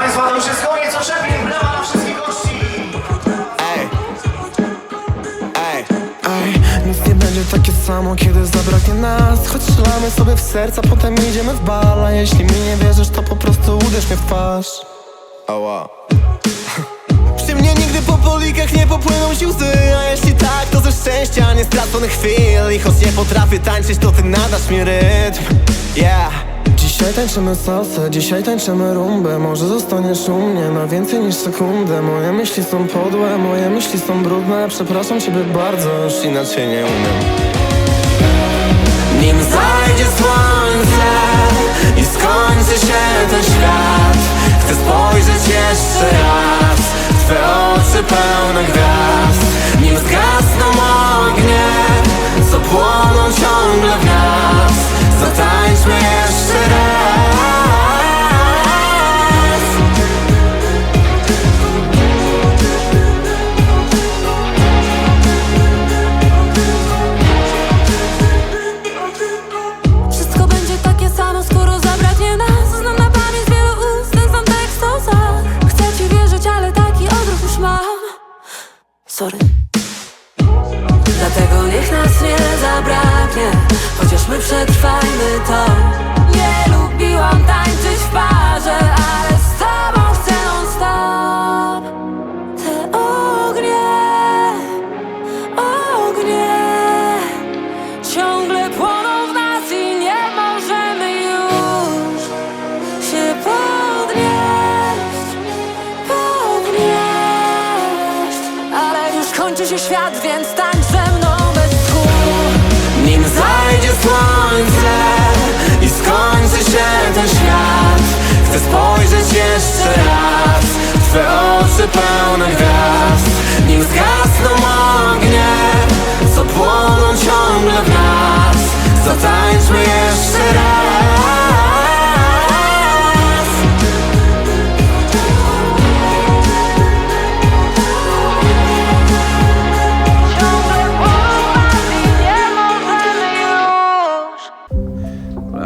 Państwa, to już jest koniec, oczepnie, brawa na wszystkich gości. Ej, ej, ej, nic nie będzie takie samo, kiedy zabraknie nas. Choć strzelamy sobie w serca, potem idziemy w bala. Jeśli mi nie wierzysz, to po prostu uderz mnie w twarz. Ała. Przy mnie nigdy po polikach nie popłyną ci łzy A jeśli tak, to ze szczęścia, nie straconych chwil. I choć nie potrafię tańczyć, to ty nadasz mi rytm. Yeah. Dzisiaj tańczymy salsę, dzisiaj tańczymy rumbę. Może zostaniesz u mnie na więcej niż sekundę. Moje myśli są podłe, moje myśli są brudne. Przepraszam ciebie bardzo, już inaczej nie umiem Sorry. Dlatego niech nas nie zabraknie Chociaż my przetrwajmy to kończy się świat, więc tańcz ze mną bez tchu. Nim zajdzie słońce i skończy się ten świat Chcę spojrzeć jeszcze raz w Twe oczy pełne gwiazd Nim zgasną ognie, co płoną ciągle w nas Zatańczmy jeszcze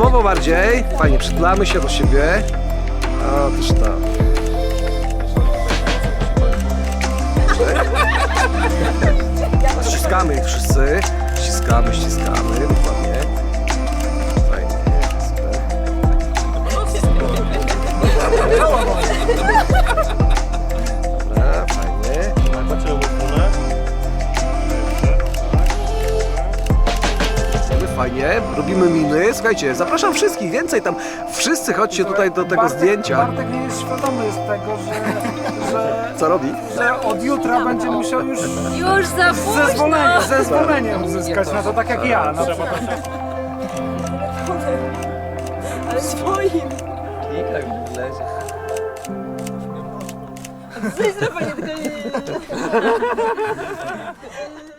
Zmysłowo bardziej, fajnie, przytulamy się do siebie. A, też tak. Ściskamy ich wszyscy. Ściskamy, ściskamy, dokładnie. Fajnie, robimy miny. Słuchajcie, zapraszam wszystkich, więcej tam. Wszyscy chodźcie tutaj do tego Bartek, zdjęcia. Bartek nie jest świadomy z tego, że, że, Co robi? że od jutra będzie musiał już Już za późno. zezwolenie, zezwolenie uzyskać na to, tak jak ja. Na przykład. Ale swoim.